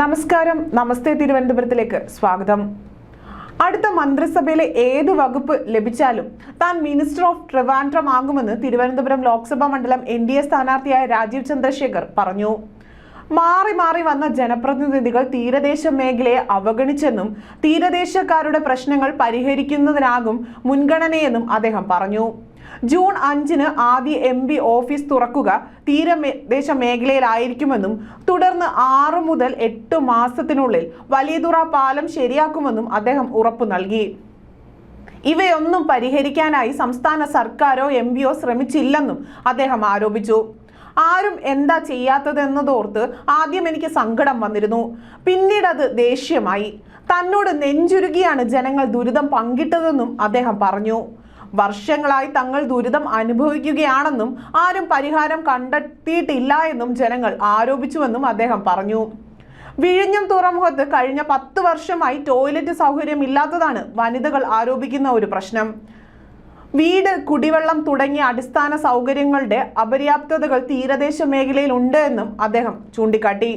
നമസ്കാരം. നമസ്തേ തിരുവനന്തപുരത്തിലേക്ക് സ്വാഗതം. അടുത്ത മന്ത്രിസഭയിലെ ഏത് വകുപ്പ് ലഭിച്ചാലും താൻ മിനിസ്റ്റർ ഓഫ് ട്രിവാൻഡ്രം ആകുമെന്ന് തിരുവനന്തപുരം ലോക്സഭാ മണ്ഡലം എൻ ഡി എ സ്ഥാനാർത്ഥിയായ രാജീവ് ചന്ദ്രശേഖർ പറഞ്ഞു. മാറി മാറി വന്ന ജനപ്രതിനിധികൾ തീരദേശ മേഖലയെ അവഗണിച്ചെന്നും തീരദേശക്കാരുടെ പ്രശ്നങ്ങൾ പരിഹരിക്കുന്നതിനാകും മുൻഗണനയെന്നും അദ്ദേഹം പറഞ്ഞു. ജൂൺ അഞ്ചിന് ആദ്യ എം പി ഓഫീസ് തുറക്കുക തീരദേശ മേഖലയിലായിരിക്കുമെന്നും തുടർന്ന് ആറ് മുതൽ എട്ട് മാസത്തിനുള്ളിൽ വലിയതുറ പാലം ശരിയാക്കുമെന്നും അദ്ദേഹം ഉറപ്പു നൽകി. ഇവയൊന്നും പരിഹരിക്കാനായി സംസ്ഥാന സർക്കാരോ എം പിയോ ശ്രമിച്ചില്ലെന്നും അദ്ദേഹം ആരോപിച്ചു. ആരും എന്താ ചെയ്യാത്തതെന്നതോർത്ത് ആദ്യം എനിക്ക് സങ്കടം വന്നിരുന്നു. പിന്നീട് അത് ദേഷ്യമായി. തന്നോട് നെഞ്ചുരുകിയാണ് ജനങ്ങൾ ദുരിതം പങ്കിട്ടതെന്നും അദ്ദേഹം പറഞ്ഞു. വർഷങ്ങളായി തങ്ങൾ ദുരിതം അനുഭവിക്കുകയാണെന്നും ആരും പരിഹാരം കണ്ടെത്തിയിട്ടില്ല എന്നും ജനങ്ങൾ ആരോപിച്ചുവെന്നും അദ്ദേഹം പറഞ്ഞു. വിഴിഞ്ഞം തുറമുഖത്ത് കഴിഞ്ഞ പത്ത് വർഷമായി ടോയ്ലറ്റ് സൗകര്യം ഇല്ലാത്തതാണ് വനിതകൾ ആരോപിക്കുന്ന ഒരു പ്രശ്നം. വീട് കുടിവെള്ളം തുടങ്ങിയ അടിസ്ഥാന സൗകര്യങ്ങളുടെ അപര്യാപ്തതകൾ തീരദേശ മേഖലയിൽ ഉണ്ട് എന്നും അദ്ദേഹം ചൂണ്ടിക്കാട്ടി.